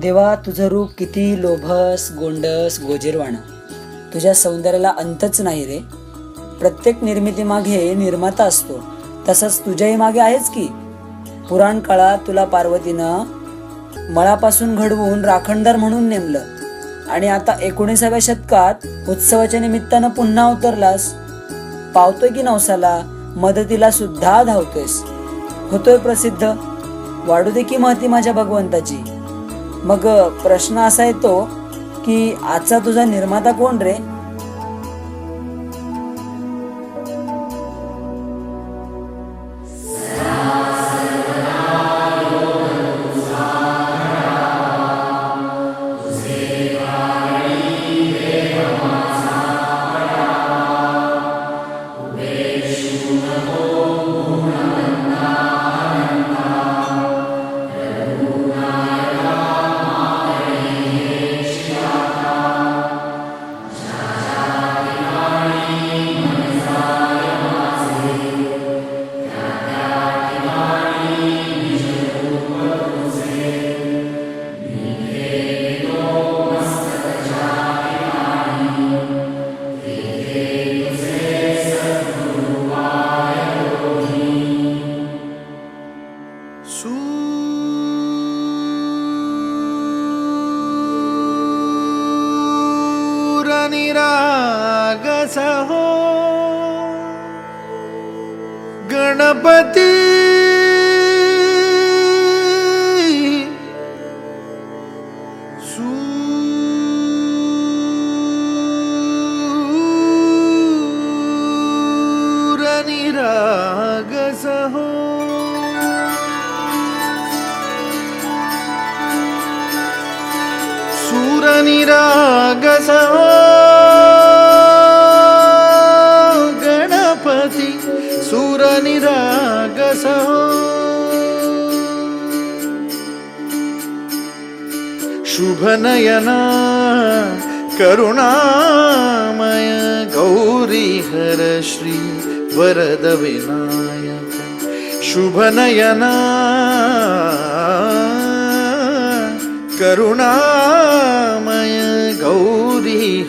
देवा तुझं रूप किती लोभस गोंडस गोजिरवाणं. तुझ्या सौंदर्याला अंतच नाही रे. प्रत्येक निर्मितीमागे निर्माता असतो. तसंच तुझ्याही मागे आहेच की. पुराण काळात तुला पार्वतीनं मळापासून घडवून राखणदार म्हणून नेमलं. आणि आता एकोणीसाव्या शतकात उत्सवाच्या निमित्तानं पुन्हा अवतरलास पावतोय की नवसाला? मदतीला सुद्धा धावतोयस. होतोय प्रसिद्ध. वाढू दे की महती माझ्या भगवंताची. मग प्रश्न असा येतो की आजचा तुझा निर्माता कोण रे Yeah. गणपती निरागसा गणपति गणपती शुभनयना करुणामय गौरी हर श्री वरद विनायक शुभनयना करुणा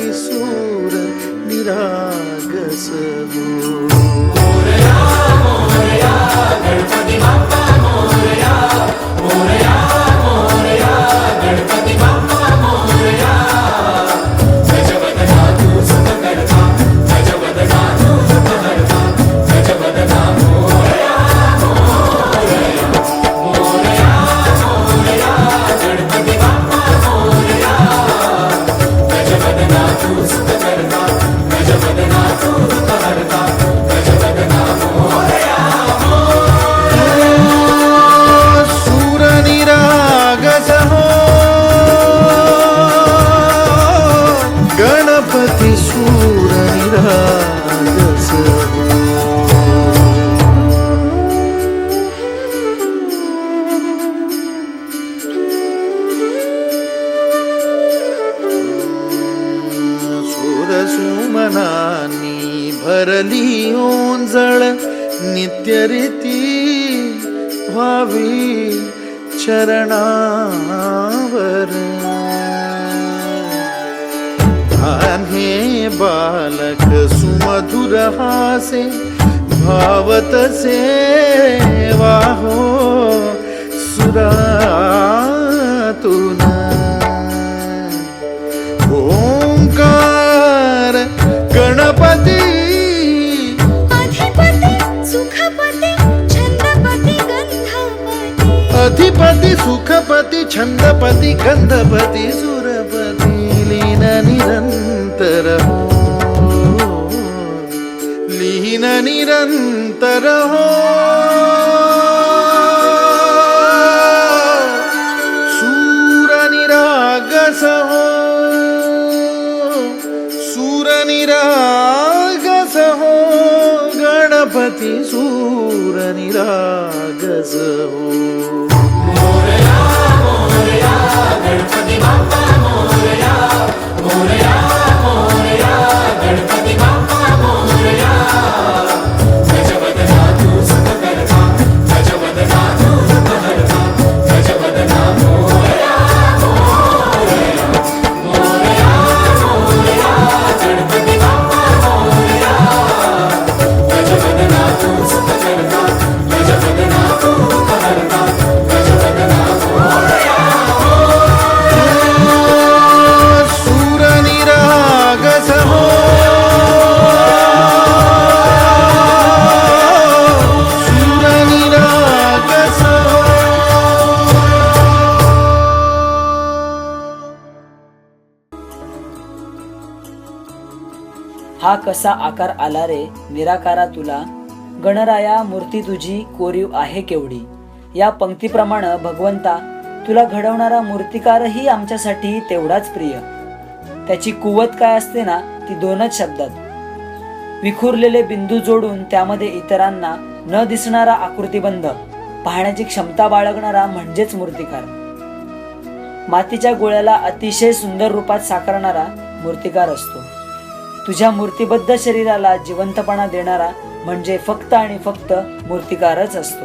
गणपती सूर जळ नित्यरिति भावी चरणावर। बालक सुमधुरहासे भावत सेवा सुरा तु अधिपती सुखपती छंदपती गंधपती अधिपती गणपती सुखपती छंदपती गंधपती सुरपती लीन निरंतर हो लीन निरंतर मोरया मोरया गणपती बाप्पा. हा कसा आकार आला रे? निराकारा तुला. गणराया मूर्ती तुझी कोरीव आहे केवढी? या पंक्तीप्रमाणे भगवंता तुला घडवणारा मूर्तिकारही आमच्यासाठी तेवढाच प्रिय. त्याची कुवत काय असते ना ती दोनच शब्दात. विखुरलेले बिंदू जोडून त्यामध्ये इतरांना न दिसणारा आकृतीबंध पाहण्याची क्षमता बाळगणारा म्हणजेच मूर्तिकार. मातीच्या गोळ्याला अतिशय सुंदर रूपात साकारणारा मूर्तिकार असतो. तुझ्या मूर्तिबद्ध शरीराला जिवंतपणा देणारा म्हणजे फक्त आणि फक्त मूर्तिकारच असतो.